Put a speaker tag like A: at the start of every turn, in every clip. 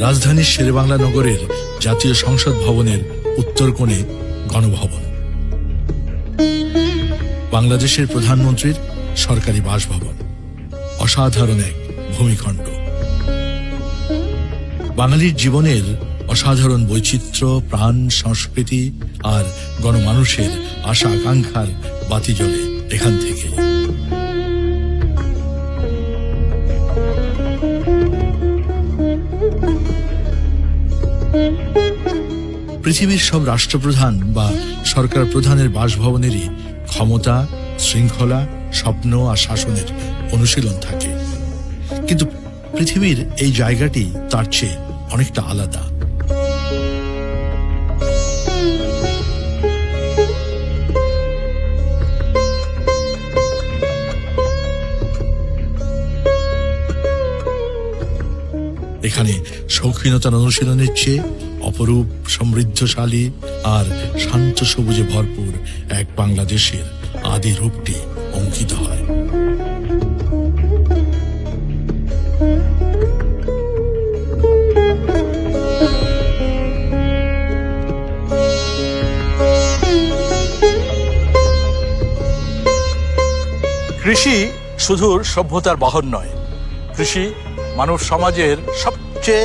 A: রাজধানীর শেরেবাংলা নগরের জাতীয় সংসদ ভবনের উত্তর কোণে গণভবন। বাংলাদেশের প্রধানমন্ত্রীর সরকারি বাসভবন। অসাধারণ এক ভূমিখণ্ড। বাঙালির জীবনের অসাধারণ বৈচিত্র্য, প্রাণ, সংস্কৃতি আর গণমানুষের আশা আকাঙ্ক্ষার বাতি জ্বলে এখান থেকে পৃথিবীর সব রাষ্ট্রপ্রধান বা সরকার প্রধানের বাসভবনেরই ক্ষমতা, শৃঙ্খলা, স্বপ্ন আর শাসনের অনুশীলন থাকে। কিন্তু পৃথিবীর এই জায়গাটি তার চেয়ে অনেকটা আলাদা। এখানে শৌখিনতার অনুশীলনের চেয়ে অপরূপ, সমৃদ্ধশালী আর শান্ত সবুজে ভরপুর এক বাংলাদেশের আদি রূপটি অঙ্কিত হয়।
B: কৃষি শুধু সভ্যতার বাহন নয়। কৃষি মানব সমাজের সবচেয়ে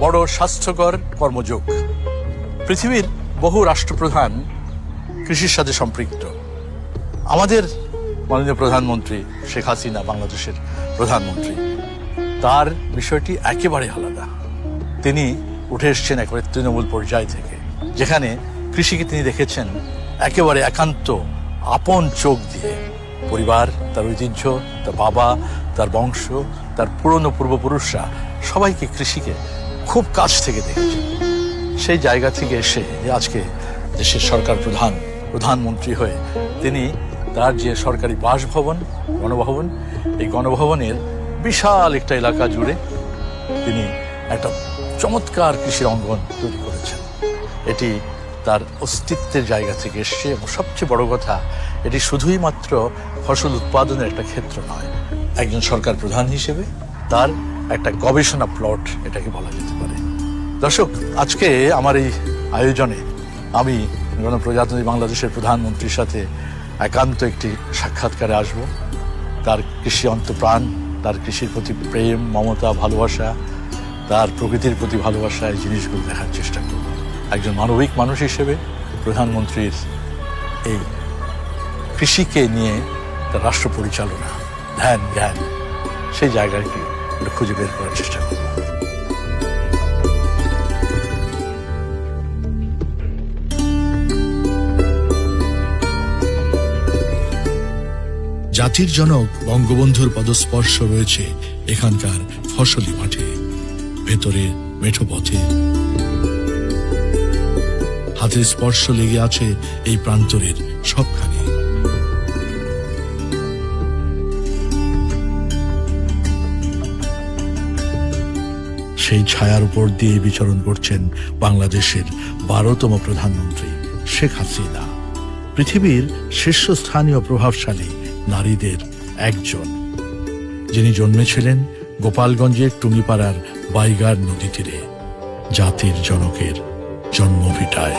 B: বড় স্বাস্থ্যকর কর্মযোগ। পৃথিবীর বহু রাষ্ট্রপ্রধান কৃষির সাথে সম্পৃক্ত। আমাদের মাননীয় প্রধানমন্ত্রী শেখ হাসিনা, বাংলাদেশের প্রধানমন্ত্রী। তার বিষয়টি একেবারে আলাদা। তিনি উঠে এসছেন একেবারে তৃণমূল পর্যায় থেকে, যেখানে কৃষিকে তিনি দেখেছেন একেবারে একান্ত আপন চোখ দিয়ে। পরিবার, তার ঐতিহ্য, তার বাবা, তার বংশ, তার পুরনো পূর্বপুরুষরা সবাইকে কৃষিকে খুব কাছ থেকে দেখেছেন সেই জায়গা থেকে এসে আজকে দেশের সরকার প্রধান, প্রধানমন্ত্রী হয়ে তিনি তার যে সরকারি বাসভবন, গণভবন, এই গণভবনের বিশাল একটা এলাকা জুড়ে তিনি একটা চমৎকার কৃষির অঙ্গন তৈরি করেছেন। এটি তার অস্তিত্বের জায়গা থেকে এসছে এবং সবচেয়ে বড় কথা, এটি শুধুই মাত্র ফসল উৎপাদনের একটা ক্ষেত্র নয়, একজন সরকার প্রধান হিসেবে তার একটা গবেষণা প্লট এটাকে বলা যেতে পারে। দর্শক, আজকে আমার এই আয়োজনে আমি গণপ্রজাতন্ত্রী বাংলাদেশের প্রধানমন্ত্রীর সাথে একান্ত একটি সাক্ষাৎকারে আসব। তার কৃষি অন্তপ্রাণ, তার কৃষির প্রতি প্রেম, মমতা, ভালোবাসা, তার প্রকৃতির প্রতি ভালোবাসা, এই জিনিসগুলো দেখার চেষ্টা করব। একজন মানবিক মানুষ হিসেবে প্রধানমন্ত্রীর এই কৃষিকে নিয়ে তার রাষ্ট্র পরিচালনা, ধ্যান, জ্ঞান, সেই জায়গাটি একটু খুঁজে বের করার চেষ্টা করব।
A: জাতির জনক বঙ্গবন্ধুর পদস্পর্শ রয়েছে এখানকার ফসলি মাঠে, ভেতরে মেঠো পথে। হাতের স্পর্শ লেগে আছে এই প্রান্তরের সবখানে। সেই ছায়ার উপর দিয়ে বিচরণ করছেন বাংলাদেশের বারোতম প্রধানমন্ত্রী শেখ হাসিনা। পৃথিবীর শীর্ষস্থানীয় প্রভাবশালী নারীদের একজন। যিনি জন্মেছিলেন গোপালগঞ্জের টুঙ্গিপাড়ার বাইগার নদী তীরে, জাতির জনকের জন্মভিটায়।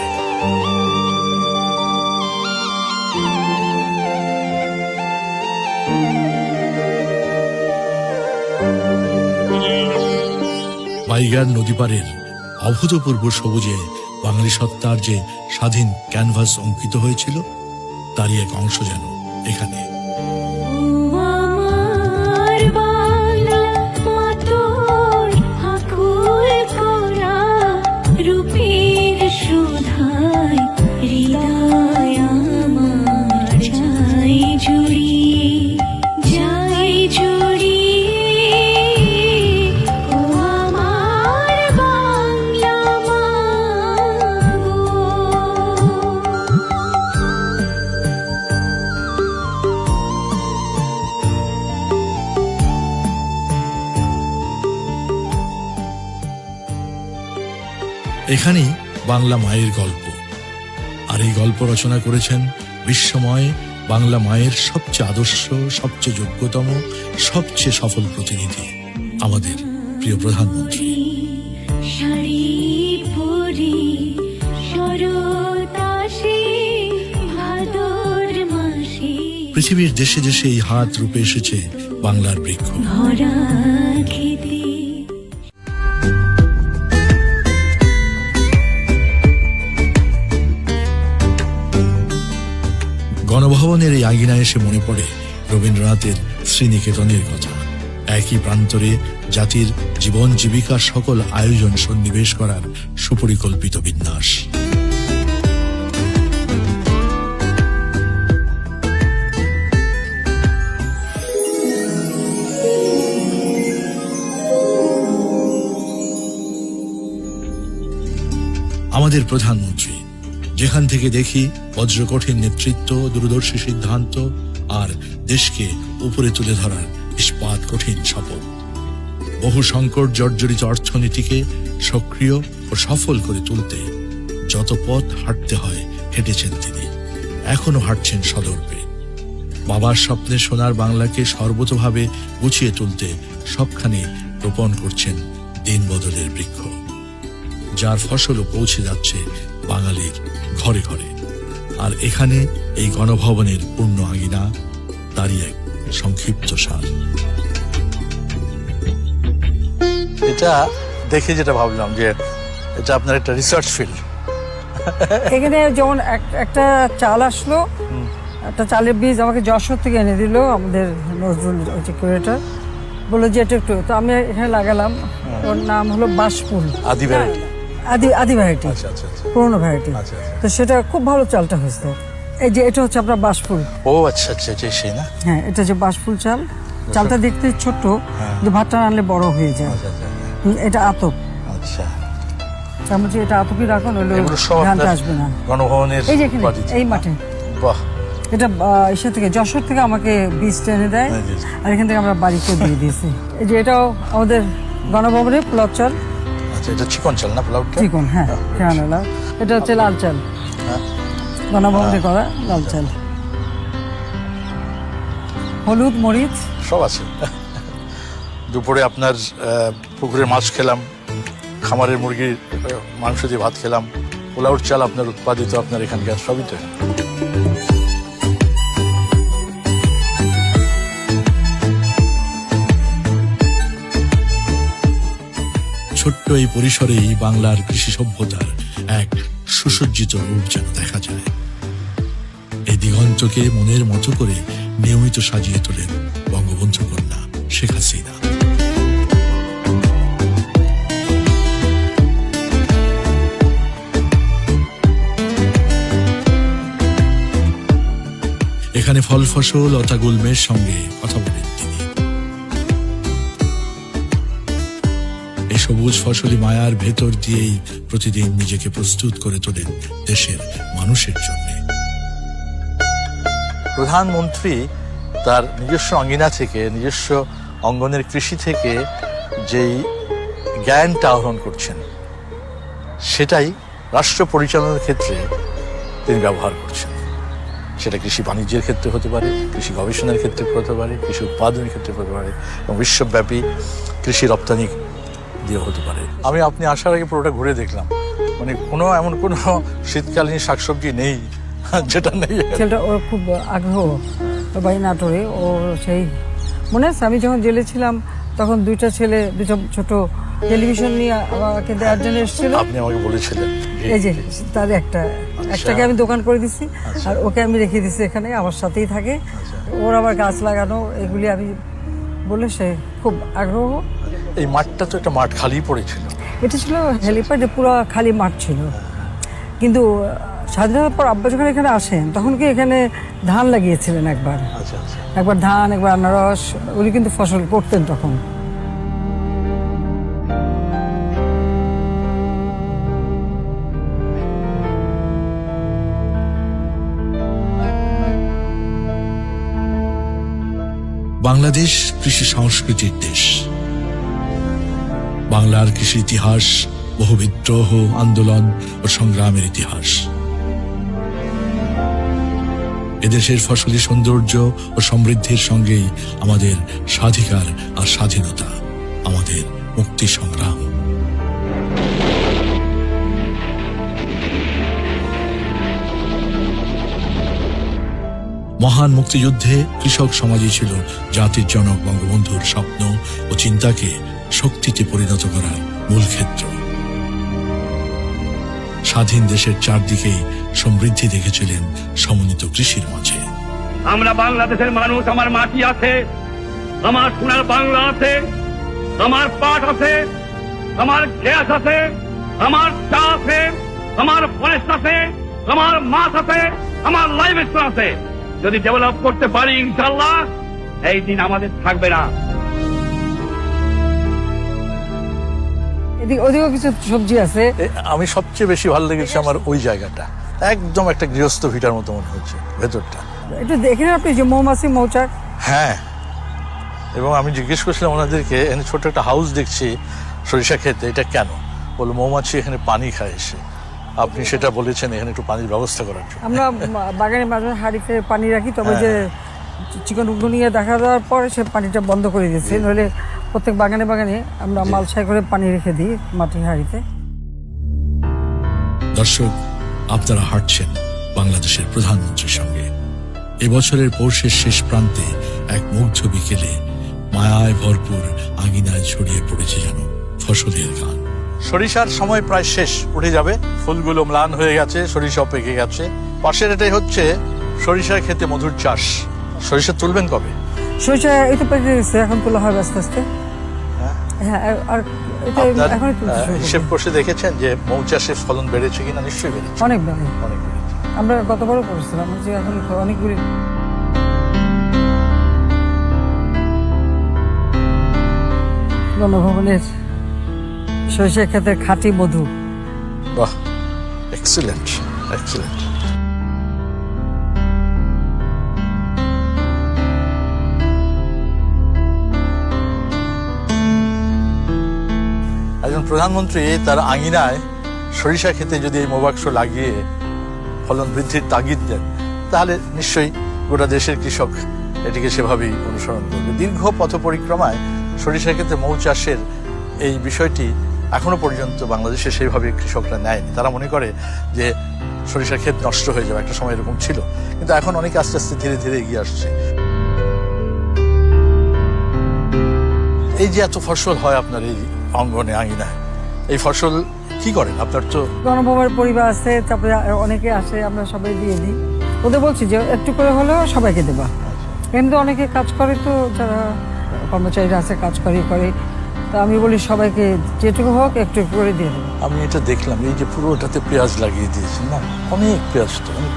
A: বাইগার নদীপাড়ের অভূতপূর্ব সবুজে বাঙালি সত্তার যে স্বাধীন ক্যানভাস অঙ্কিত হয়েছিল, তারই এক অংশ যেন এখানে।
C: বাংলা
A: মায়ের গল্প। আর এই গল্প রচনা করেছেন বিশ্বময় বাংলা মায়ের সবচেয়ে আদর্শ সবচেয়ে যোগ্যতম সবচেয়ে সফল প্রতিনিধি আমাদের প্রিয় প্রধানমন্ত্রী।
B: পৃথিবীর দেশে দেশে এই হাত রূপে এসেছে বাংলার বৃক্ষ। গণভবনের এই আঙিনায় এসে মনে পড়ে রবীন্দ্রনাথের শ্রীনিকেতনের কথা। একই প্রান্তরে জাতির জীবন জীবিকার সকল আয়োজন সন্নিবেশ করার সুপরিকল্পিত বিন্যাস। আমাদের প্রধানমন্ত্রী যেখান থেকে দেখি বজ্রকঠিন নেতৃত্ব, দূরদর্শী সিদ্ধান্ত আর দেশকে উপরে তুলে ধরার ইস্পাত কঠিন শপথ। বহু সংকট জর্জরিত অর্থনীতিকে সক্রিয় ও সফল করে তুলতে যত পথ হাঁটতে হয়, হেঁটেছেন তিনি। এখনও হাঁটছেন সদর্পে। বাবার স্বপ্নে সোনার বাংলাকে সর্বতভাবে গুছিয়ে তুলতে সবখানে রোপণ করছেন দিন বদলের বৃক্ষ। যার ফসলও পৌঁছে যাচ্ছে বাঙালির ঘরে ঘরে। আর এখানে এই গণভবনের পূর্ণ আঙিনা তারই এক সংক্ষিপ্ত সার
D: এটা দেখে যেটা ভাবলাম যে এটা আপনার একটা রিসার্চ ফিল্ড
E: এখানে যেমন এক- একটা চাল আসলো একটা চালের বীজ আমাকে যশোর থেকে এনে দিল আমাদের নজরুল ওই যে কুরেটার বলল যে এটা একটু তো আমি এখানে লাগালাম। ওর নাম হলো বাসফুল।
D: আদি variety?
E: আদি আদি ভ্যারাইটি
D: আচ্ছা আচ্ছা আচ্ছা।
E: পুরোনো ভ্যারাইটি। তো সেটা খুব ভালো চালটা হয়েছে। এই যে এটা হচ্ছে আপনার বাসফুল
D: ও আচ্ছা আচ্ছা এটা সেই না?
E: হ্যাঁ এটা যে বাসফুল চাল। চালটা দেখতে ছোট্ট কিন্তু ভাতটা আনলে বড় হয়ে যায়। এটা আতপ।
D: আচ্ছা।
E: তার মধ্যে এটা আতপই রাখুন হলে ধানটা আসবে না।
D: গণভবনের
E: এই যে। এই মাঠে।
D: বাহ।
E: এটা ইসে থেকে যশোর থেকে আমাকে বীজ টেনে দেয়।
D: হ্যাঁ,
E: আর এখান থেকে আমরা বাড়িতে দিয়ে দিয়েছি। এই যে এটাও আমাদের গণভবনের পোলাও চাল।
D: আচ্ছা এটা চিকন চাল না পোলাউটটা
E: চিকন হ্যাঁ কেরানোলা এটা হচ্ছে লাল চাল।
D: হ্যাঁ।
E: গণভবনে করা লাল চাল। হলুদ মরিচ।
D: সব আছে। দুপুরে আপনার পুকুরের মাছ খেলাম খামারের মুরগির মাংস দিয়ে ভাত খেলাম পোলাউট চাল আপনার উৎপাদিত আপনার এখানকার সবই তো
B: ছোট্ট এই পরিসরেই বাংলার কৃষি সভ্যতার এক সুসজ্জিত রূপ যেন দেখা যায়। এই দিগন্তকে মনের মতো করে নিয়মিত সাজিয়ে তোলেন বঙ্গবন্ধু কন্যা শেখ হাসিনা। এখানে ফল ফসল লতা গুল্মের সঙ্গে কথা বলেন। সবুজ ফসলি মায়ার ভেতর দিয়েই প্রতিদিন নিজেকে প্রস্তুত করে তোলেন দেশের মানুষের জন্য।
D: প্রধানমন্ত্রী তার নিজস্ব অঙ্গিনা থেকে, নিজস্ব অঙ্গনের কৃষি থেকে যেই জ্ঞানটা আহরণ করছেন, সেটাই রাষ্ট্র পরিচালনার ক্ষেত্রে তিনি ব্যবহার করছেন। সেটা কৃষি বাণিজ্যের ক্ষেত্রে হতে পারে, কৃষি গবেষণার ক্ষেত্রে হতে পারে, কৃষি উৎপাদনের ক্ষেত্রে হতে পারে এবং বিশ্বব্যাপী কৃষি রপ্তানি দিয়ে হতে পারে। আমি আপনি আসার আগে পুরোটা ঘুরে দেখলাম। মানে কোনো এমন কোনো শীতকালীন শাকসবজি নেই যেটা নেই।
E: ছেলেটা ওর খুব আগ্রহ বাড়ি নাটোরে ও সেই মনে আছে? আমি যখন জেলে ছিলাম তখন দুইটা ছেলে দুটো ছোট টেলিভিশন নিয়ে আমাকে দেওয়ার জন্য এসেছিল।
D: আপনি আমাকে বলেছিলেন।
E: এই যে তার একটা একটাকে আমি দোকান করে দিছি আর ওকে আমি রেখে দিছি এখানে আমার সাথেই থাকে। ওর আবার গাছ লাগানো এগুলি আমি বলে সে খুব আগ্রহ।
D: এই মাঠটা তো একটা মাঠ খালি পড়েছিল।
E: এটা ছিল হেলিপ্যাডে পুরো খালি মাঠ ছিল। কিন্তু স্বাধীনতার পর আব্বা যখন এখানে আসেন তখন কি এখানে ধান লাগিয়েছিলেন একবার?
D: আচ্ছা আচ্ছা।
E: একবার ধান একবার আনারস উনি কিন্তু ফসল করতেন তখন।
B: বাংলাদেশ কৃষি সংস্কৃতির দেশ। বাংলার কৃষি ইতিহাস, বহু বিদ্রোহ, আন্দোলন ও সংগ্রামের ইতিহাস। এদেশের ফসলি সৌন্দর্য ও সমৃদ্ধির সঙ্গেই আমাদের স্বাধিকার আর স্বাধীনতা, আমাদের মুক্তি সংগ্রাম।
A: মহান মুক্তিযুদ্ধে কৃষক সমাজই ছিল জাতির জনক বঙ্গবন্ধুর স্বপ্ন ও চিন্তাকে শক্তিতে পরিণত করার মূল ক্ষেত্র। স্বাধীন দেশের চারদিকেই সমৃদ্ধি দেখেছিলেন সমন্বিত কৃষির মাঝে।
F: আমরা বাংলাদেশের মানুষ, আমার মাটি আছে, আমার সোনার বাংলা আছে, আমার পাট আছে, আমার গ্যাস আছে, আমার চা আছে, আমার ফরেস্ট আছে, আমার মাছ আছে, আমার লাইভ আছে। যদি ডেভেলপ করতে পারি ইনশাল্লাহ এই দিন আমাদের থাকবে না।
E: এদিকে ওদিকেও কিছু সবজি আছে।
B: আমি সবচেয়ে বেশি ভালো লেগেছে আমার ওই জায়গাটা। একদম একটা গৃহস্থ ভিটার মতো মনে হচ্ছে ভেতরটা।
E: একটু দেখে আপনি যে মৌমাছি মৌচাক।
B: হ্যাঁ। এবং আমি জিজ্ঞেস করছিলাম ওনাদেরকে এখানে ছোট একটা হাউস দেখছি সরিষা খেতে এটা কেন? বলে মৌমাছি এখানে পানি খায় এসে। আপনি সেটা বলেছেন এখানে একটু পানির ব্যবস্থা করার জন্য।
E: আমরা বাগানে মাঝে হাঁড়িতে পানি রাখি তবে
B: হ্যাঁ,
E: যে চিকন নিয়ে দেখা দেওয়ার পরে সে পানিটা বন্ধ করে দিয়েছে। নইলে প্রত্যেক বাগানে বাগানে আমরা মালসাই করে পানি রেখে দিই মাটির হাঁড়িতে।
A: দর্শক আপনারা হাঁটছেন বাংলাদেশের প্রধানমন্ত্রীর সঙ্গে। এবছরের পৌষের শেষ প্রান্তে এক মুগ্ধ বিকেলে মায়ায় ভরপুর আঙিনায় ছড়িয়ে পড়েছে যেন ফসলের গান।
B: সরিষার সময় প্রায় শেষ উঠে যাবে। ফুলগুলো ম্লান হয়ে গেছে সরিষা পেকে গেছে। পাশের এটাই হচ্ছে সরিষার খেতে মধুর চাষ। সরিষা তুলবেন কবে?
E: সরিষা এই তো পেকে গেছে এখন তোলা হবে আস্তে আস্তে। হ্যাঁ আর
B: আপনার। হিসেব কষে দেখেছেন যে মৌচাষের ফলন বেড়েছে কিনা? নিশ্চয়ই বেড়েছে।
E: অনেক ভালো
B: অনেক বেড়েছে।
E: আমরা গতবারও করেছিলাম যে এখন অনেকগুলি গণভবনের সরিষা ক্ষেতের খাঁটি মধু।
B: বাহ এক্সিলেন্ট এক্সিলেন্ট প্রধানমন্ত্রী তার আঙিনায় সরিষা খেতে যদি এই মোবাক্স লাগিয়ে ফলন বৃদ্ধির তাগিদ দেন, তাহলে নিশ্চয়ই গোটা দেশের কৃষক এটিকে সেভাবেই অনুসরণ করবে। দীর্ঘ পথ পরিক্রমায় সরিষা ক্ষেতে মৌ চাষের এই বিষয়টি এখনও পর্যন্ত বাংলাদেশে সেইভাবে কৃষকরা নেয়নি। তারা মনে করে যে সরিষার ক্ষেত নষ্ট হয়ে যাবে, একটা সময় এরকম ছিল। কিন্তু এখন অনেকে আস্তে আস্তে ধীরে ধীরে এগিয়ে আসছে। এই যে এত ফসল হয় আপনার এই অঙ্গনে আঙিনায়। এই ফসল কি করেন? আপনার তো
E: গণভবনের পরিবার আছে তারপরে অনেকে আসে আমরা সবাই দিয়ে দিই। ওদের বলছি যে একটু করে হলেও সবাইকে দেবা। কিন্তু অনেকে কাজ করে তো যারা কর্মচারীরা আছে কাজ করে করে। তো আমি বলি সবাইকে যেটুকু হোক একটু করে দিয়ে দেবো।
B: আমি এটা দেখলাম এই যে পুরোটাতে পেঁয়াজ লাগিয়ে দিয়েছেন না? অনেক পেঁয়াজ তো অনেক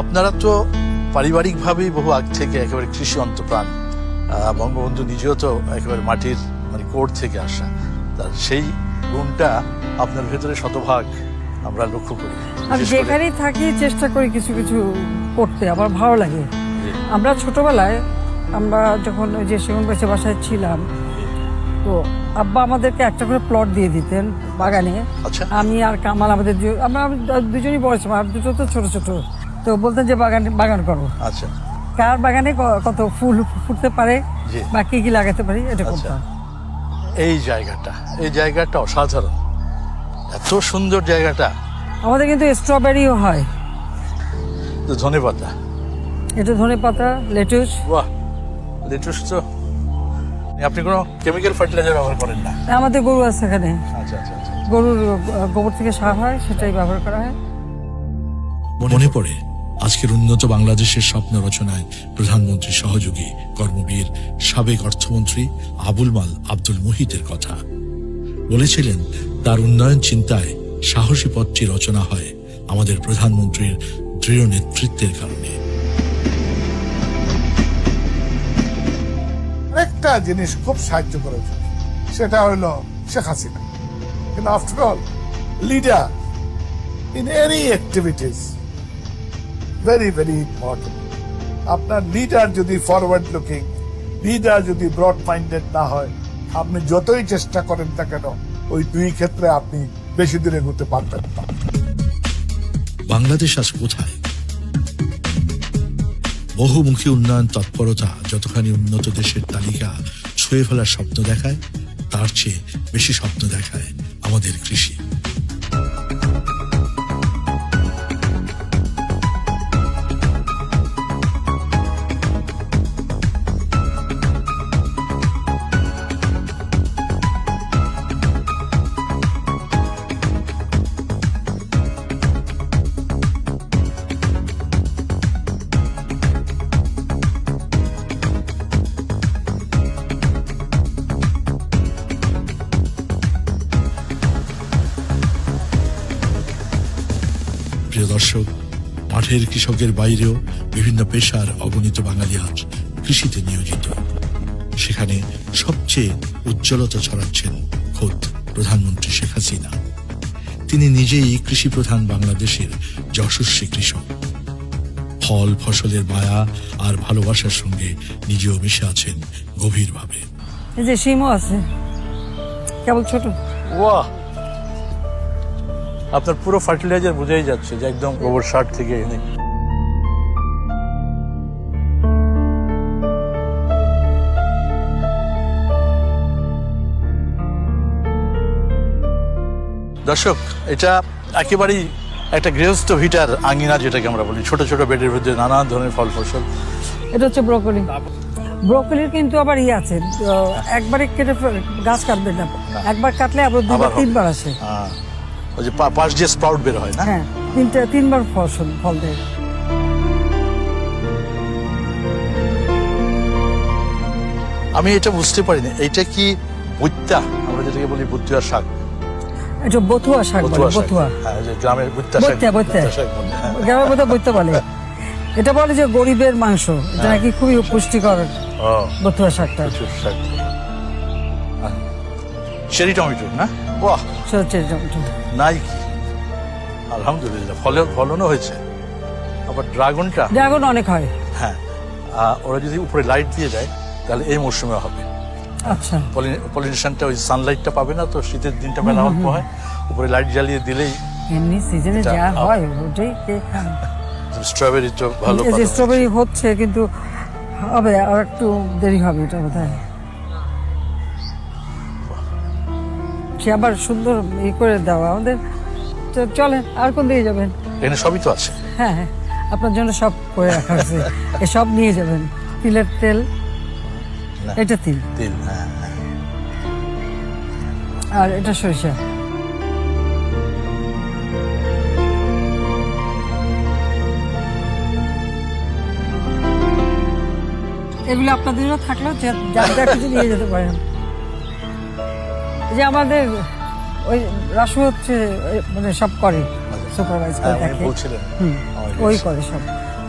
B: আপনারা তো পারিবারিকভাবেই বহু আগ থেকে একেবারে কৃষি অন্তপ্রাণ। বঙ্গবন্ধু নিজেও তো একেবারে মাটির মানে কোর থেকে আসা। তার সেই গুণটা আপনার ভেতরে শতভাগ আমরা লক্ষ্য করি।
E: আমি যেখানেই থাকি চেষ্টা করি কিছু কিছু করতে আমার ভালো লাগে। আমরা ছোটবেলায় আমরা যখন ওই যে সেগুন গাছে বাসায় ছিলাম তো আব্বা আমাদেরকে একটা করে প্লট দিয়ে দিতেন বাগানে।
B: আচ্ছা।
E: আমি আর কামাল আমাদের আমরা আমি দুজনই ছিলাম আর দুটো তো ছোট ছোট। তো বলতেন যে বাগান বাগান করো।
B: আচ্ছা।
E: কার বাগানে ক- কত ফুল ফুটতে পারে। বা কি কি লাগাতে পারি এটা
B: আচ্ছা। এই জায়গাটা এই জায়গাটা অসাধারণ। এত সুন্দর জায়গাটা।
E: আমাদের কিন্তু স্ট্রবেরিও হয়।
B: তো ধনে পাতা।
E: এটা ধনে পাতা লেটুস।
B: বাহ লেটুস তো। আপনি কোনো কেমিক্যাল ফার্টিলাইজার ব্যবহার করেন না?
E: আমাদের গরু আছে এখানে।
B: আচ্ছা আচ্ছা আচ্ছা।
E: গরুর গোবর থেকে সার হয় সেটাই ব্যবহার করা হয়।
A: মনে পড়ে আজকের উন্নত বাংলাদেশের স্বপ্ন রচনায় প্রধানমন্ত্রী সহযোগী কর্মবীর সাবেক অর্থমন্ত্রী আবুল মাল আব্দুল মুহিতের কথা। বলেছিলেন, তার উন্নয়ন চিন্তায় সাহসী পথটি রচনা হয় আমাদের প্রধানমন্ত্রীর দৃঢ় নেতৃত্বের কারণে।
G: একটা জিনিস খুব সাহায্য করেছে, সেটা হলো শেখ হাসিনা। কিন্তু after all leader in any activities very very important আপনার লিডার যদি ফরওয়ার্ড লুকিং লিডার যদি ব্রড মাইন্ডেড না হয়, আপনি যতই চেষ্টা করেন না কেন, ওই দুই ক্ষেত্রে আপনি বেশি দূরে এগোতে পারবেন না।
A: বাংলাদেশ আজ কোথায়? বহুমুখী উন্নয়ন তৎপরতা যতখানি উন্নত দেশের তালিকা ছুঁয়ে ফেলার স্বপ্ন দেখায়, তার চেয়ে বেশি স্বপ্ন দেখায় আমাদের কৃষি। দর্শক মাঠের কৃষকের বাইরেও বিভিন্ন পেশার অগণিত বাঙালি আজ কৃষিতে নিয়োজিত। সেখানে সবচেয়ে উজ্জ্বলতা ছড়াচ্ছেন খোদ প্রধানমন্ত্রী শেখ হাসিনা। তিনি নিজেই কৃষি প্রধান বাংলাদেশের যশস্বী কৃষক। ফল ফসলের মায়া আর ভালোবাসার সঙ্গে নিজেও মিশে আছেন গভীরভাবে।
E: এই যে সিমও আছে। কেবল ছোট।
B: বাহ আপনার পুরো ফার্টিলাইজার বোঝাই যাচ্ছে যে একদম গোবর সার থেকে এনে। দর্শক এটা একেবারেই একটা গৃহস্থ ভিটার আঙ্গিনা যেটাকে আমরা বলি। ছোট ছোট বেডের ভিতরে নানা ধরনের ফল ফসল।
E: এটা হচ্ছে ব্রকলি। ব্রকলির কিন্তু আবার ইয়ে আছে একবারে কেটে গাছ কাটবে না। একবার কাটলে আবার দুবার তিনবার আসে।
B: আহ, ওই যে পাশ দিয়ে স্প্রাউট বের হয় না?
E: হ্যাঁ তিনটা তিনবার ফসল ফল দেয়।
B: আমি এটা বুঝতে পারিনি। এইটা কি বুত্তা আমরা যেটাকে বলি বুত্তুয়া শাক।
E: এটা বথুয়া শাক বলে
B: বতুয়া হ্যাঁ যে গ্রামের বুত্তা শাক
E: বত্যা, বত্যা।
B: বুত্তা শাক হ্যাঁ।
E: গ্রামের মধ্যে বইতে বলে। এটা বলে যে গরিবের মাংস। এটা নাকি খুবই পুষ্টিকর
B: ও।
E: বথুয়া শাকটা।
B: শাক। চেরি টমেটো না? বাহ।
E: হচ্ছে
B: নাই কি আলহামদুলিল্লাহ ফলে ফলনও হয়েছে। আবার ড্রাগনটা
E: ড্রাগন অনেক হয়।
B: হ্যাঁ। আহ, ওরা যদি উপরে লাইট দিয়ে যায় তাহলে এই মরশুমে হবে।
E: আচ্ছা।
B: পলিনেশনটা ওই সানলাইটটা পাবে না তো শীতের দিনটা বেলা অল্প হয়। উপরে লাইট জ্বালিয়ে দিলেই
E: এমনি সিজনে
B: এটা
E: যা হয় ওটাই কে
B: স্ট্রবেরি তো ভালো
E: এই যে
B: পাতা।
E: স্ট্রবেরি হচ্ছে কিন্তু হবে আর একটু দেরি হবে এটা বোধ হয় সে আবার সুন্দর ই করে দেওয়া আমাদের চলেন আর কোন দিকে যাবেন?
B: এখানে সবই তো আছে।
E: হ্যাঁ হ্যাঁ আপনার জন্য সব করে রাখা আছে। এ সব নিয়ে যাবেন। তিলের তেল। এটা তিল।
B: তিল হ্যাঁ হ্যাঁ।
E: আর এটা সরিষা। এগুলো আপনাদের থাকলেও যা- যার যা কিছু নিয়ে যেতে পারেন। যে আমাদের ওই রাসু হচ্ছে ওই মানে সব করে সুপারভাইজ করে
B: উনি
E: দেখে
B: বলছিলেন।
E: হুম, ওই করে সব।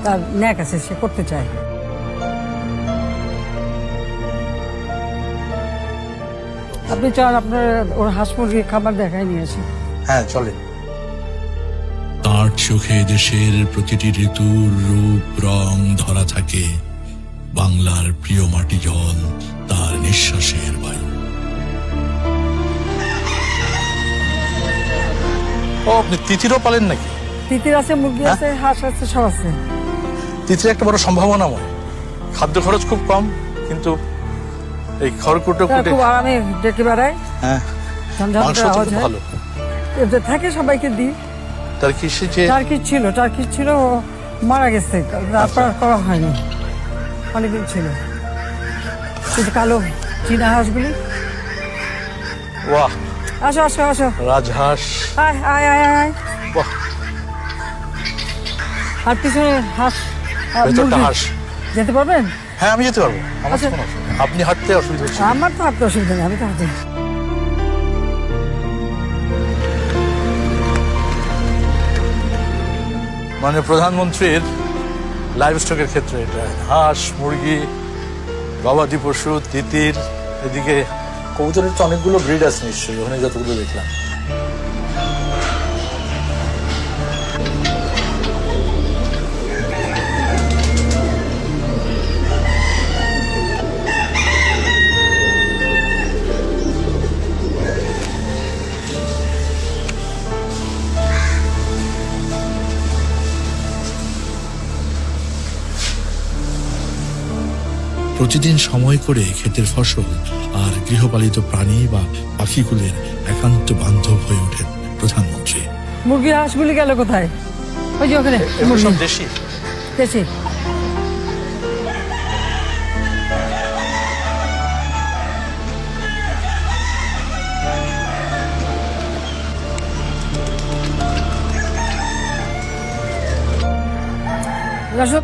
E: তার ন্যাক আছে সে করতে চায়। আপনি চান আপনার ওর হাঁস মুরগির খাবার দেখাই নিয়েছি
B: হ্যাঁ চলে
A: তার চোখে দেশের প্রতিটি ঋতুর রূপ রং ধরা থাকে। বাংলার প্রিয় মাটি জল তার নিঃশ্বাসের বায়ু।
B: ও আপনি তিথিরও পালেন নাকি?
E: তিতির আছে মুরগি আছে হাঁস আছে সব আছে।
B: তিথির একটা বড় সম্ভাবনাময় খাদ্য খরচ খুব কম কিন্তু এই খড়কুটো কুটে
E: খুব আরামে ডেকে বেড়ায়।
B: হ্যাঁ। মাংস
E: হয়
B: ভালো।
E: এতে থাকে সবাইকে দিই।
B: তার কি সে যে
E: টার্কি ছিল টার্কি ছিল ও মারা গেছে। তারপর আর করা হয়নি। অনেকদিন ছিল। যে কালো চীনা হাঁসগুলি।
B: বাহ
E: আসো আসো আসো।
B: রাজহাঁস।
E: আয় আয় আয় আয়,
B: বাহ।
E: আর পিছনে হাঁস।
B: ভেতরটা হাঁস।
E: যেতে পারবেন?
B: হ্যাঁ আমি যেতে পারব। আমার
E: আচ্ছা।
B: কোনো অসুবিধা নেই। আপনি হাঁটতে অসুবিধা হচ্ছে না।
E: আমার তো হাঁটতে অসুবিধা নেই আমি তো হাঁটি
B: মানে প্রধানমন্ত্রীর লাইভ স্টকের ক্ষেত্রে এটা। হাঁস মুরগি গবাদি পশু তিতির এদিকে কবুতরের তো অনেকগুলো ব্রিড আছে নিশ্চয়ই ওখানে যতগুলো দেখলাম।
A: প্রতিদিন সময় করে ক্ষেতের ফসল আর গৃহপালিত প্রাণী বা পাখিগুলির একান্ত বান্ধব হয়ে ওঠেন প্রধানমন্ত্রী।
E: মুরগি হাঁসগুলি গেল কোথায়? ওই যে ওখানে। মুরগি
B: দেশি।
E: দেশি।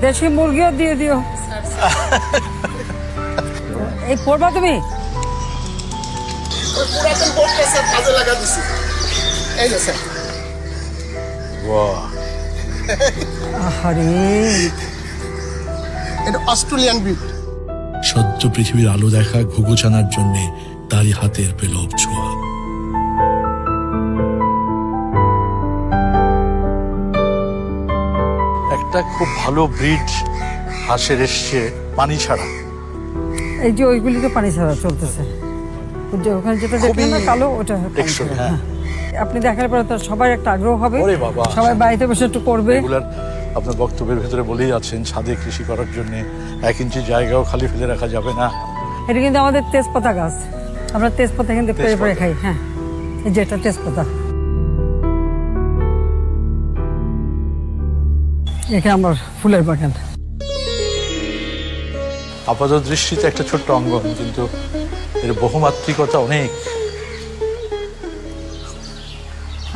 E: দেশি মুরগিও দিয়ে দিও। এই পড়বা তুমি?
G: পুরাতন বোর্ডটা স্যার কাজে লাগা দিছি। এই যে স্যার।
B: বাহ।
E: আরে
H: এটা অস্ট্রেলিয়ান বিট।
A: সদ্য পৃথিবীর আলো দেখা ঘুঘুচানার জন্য তারই হাতের পেলব ছোঁয়া।
B: একটা খুব ভালো ব্রিড হাঁসের এসছে পানি ছাড়া।
E: এই যে ওইগুলিকে পানি ছাড়া চলতেছে। ওখানে যেটা দেখলেন না কালো ওটা পানি ছাড়া,
B: হ্যাঁ।
E: হ্যাঁ। আপনি দেখার পরে তো সবার একটা আগ্রহ হবে। সবাই বাড়িতে বসে একটু করবে।
B: আপনার বক্তব্যের ভেতরে বলেই আছেন ছাদে কৃষি করার জন্য এক ইঞ্চি জায়গাও খালি ফেলে রাখা যাবে না।
E: এটা কিন্তু আমাদের তেজপাতা গাছ। আমরা তেজপাতা কিন্তু পেরে পেরে খাই হ্যাঁ। এই যে এটা তেজপাতা। এখানে আমার ফুলের বাগান।
B: আপাতত দৃষ্টিতে একটা ছোট্ট অঙ্গন কিন্তু এর বহুমাত্রিকতা অনেক।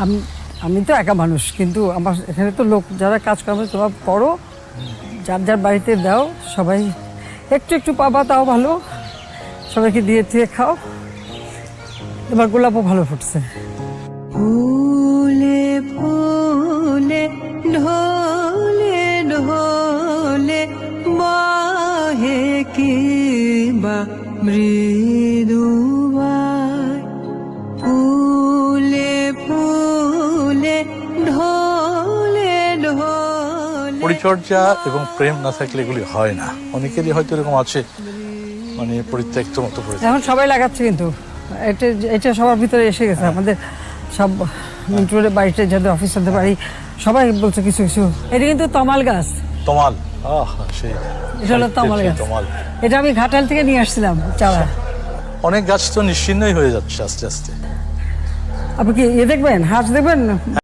E: আমি আমি তো একা মানুষ কিন্তু আমার এখানে তো লোক যারা কাজ করবে তোমরা করো যার যার বাড়িতে দাও সবাই একটু একটু পাবা তাও ভালো। সবাইকে দিয়ে দিয়ে খাও। এবার গোলাপও ভালো ফুটছে। ফুলে ফুলে ঢোলে বাহে কি বা মৃদুবাই ফুলে ফুলে ঢোলে ঢোলে।
B: পরিচর্যা এবং প্রেম না থাকলে এগুলি হয় না। অনেকেরই হয়তো এরকম আছে মানে পরিত্যক্ত মতো পড়ে
E: এখন সবাই লাগাচ্ছে কিন্তু। এটা এটা সবার ভিতরে এসে গেছে। আমাদের সব মিন্টুরের বাড়িতে যাদের অফিস অফিসারদের বাড়ি সবাই বলছে কিছু কিছু। এটা কিন্তু তমাল গাছ।
B: তমাল।
E: এটা হলো তমাল
B: সেই
E: গাছ। এটা আমি ঘাটাল থেকে নিয়ে আসছিলাম চারা।
B: অনেক গাছ তো নিশ্চিন্নই হয়ে যাচ্ছে আস্তে আস্তে।
E: আপনি কি ইয়ে দেখবেন? হাঁস দেখবেন?